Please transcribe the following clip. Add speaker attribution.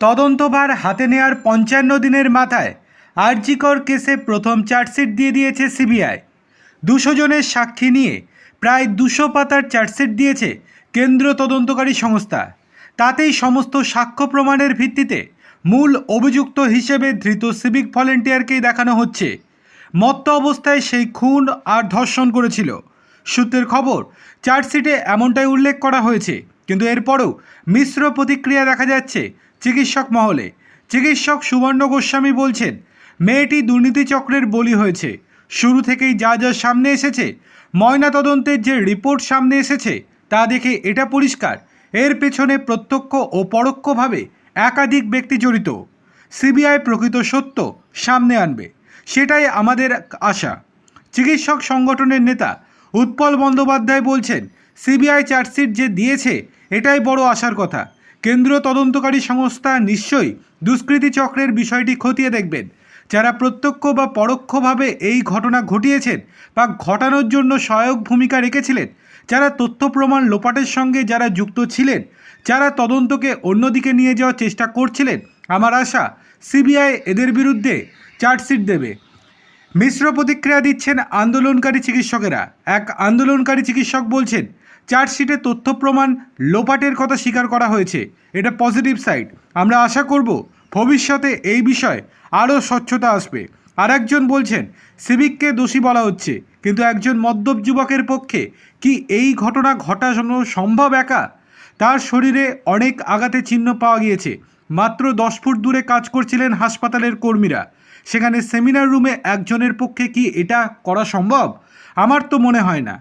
Speaker 1: তদন্তভার হাতে নেওয়ার পঞ্চান্ন দিনের মাথায় আরজিকর কেসে প্রথম চার্জশিট দিয়ে দিয়েছে সিবিআই। দুশো জনের সাক্ষী নিয়ে প্রায় দুশো পাতার চার্জশিট দিয়েছে কেন্দ্র তদন্তকারী সংস্থা। তাতেই সমস্ত সাক্ষ্য প্রমাণের ভিত্তিতে মূল অভিযুক্ত হিসেবে ধৃত সিভিক ভলেন্টিয়ারকেই দেখানো হচ্ছে। মত্ত অবস্থায় সেই খুন আর ধর্ষণ করেছিল। সূত্রের খবর, চার্জশিটে এমনটাই উল্লেখ করা হয়েছে। কিন্তু এরপরও মিশ্র প্রতিক্রিয়া দেখা যাচ্ছে চিকিৎসক মহলে। চিকিৎসক সুবর্ণ গোস্বামী বলছেন, মেয়েটি দুর্নীতি চক্রের বলি হয়েছে। শুরু থেকেই যা যা সামনে এসেছে, ময়নাতদন্তের যে রিপোর্ট সামনে এসেছে, তা দেখে এটা পরিষ্কার। এর পেছনে প্রত্যক্ষ ও পরোক্ষভাবে একাধিক ব্যক্তি জড়িত। সিবিআই প্রকৃত সত্য সামনে আনবে। সেটাই আমাদের আশা। চিকিৎসক সংগঠনের নেতা উৎপল বন্দ্যোপাধ্যায় বলছেন সিবিআই চার্জশিট যে দিয়েছে, এটাই বড় আশার কথা। কেন্দ্র তদন্তকারী সংস্থা নিশ্চয়ই দুষ্কৃতী চক্রের বিষয়টি খতিয়ে দেখবেন। যারা প্রত্যক্ষ বা পরোক্ষভাবে এই ঘটনা ঘটিয়েছেন বা ঘটানোর জন্য সহায়ক ভূমিকা রেখেছিলেন, যারা তথ্য প্রমাণ লোপাটের সঙ্গে যারা যুক্ত ছিলেন, যারা তদন্তকে অন্যদিকে নিয়ে যাওয়ার চেষ্টা করছিলেন, আমার আশা সিবিআই এদের বিরুদ্ধে চার্জশিট দেবে। মিশ্র প্রতিক্রিয়া দিচ্ছেন আন্দোলনকারী চিকিৎসকেরা। এক আন্দোলনকারী চিকিৎসক বলছেন চার্জশিটে তথ্য প্রমাণ লোপাটের কথা স্বীকার করা হয়েছে। এটা পজিটিভ সাইড আমরা আশা করব ভবিষ্যতে এই বিষয়ে আরও স্বচ্ছতা আসবে। আর একজন বলছেন, সিভিককে দোষী বলা হচ্ছে। কিন্তু একজন মদ্যপ যুবকের পক্ষে কি এই ঘটনা ঘটানো সম্ভব একা? তার শরীরে অনেক আঘাতে চিহ্ন পাওয়া গিয়েছে। মাত্র দশ ফুট দূরে কাজ করছিলেন হাসপাতালের কর্মীরা। সেখানে সেমিনার রুমে একজনের পক্ষে কি এটা করা সম্ভব? আমার তো মনে হয় না।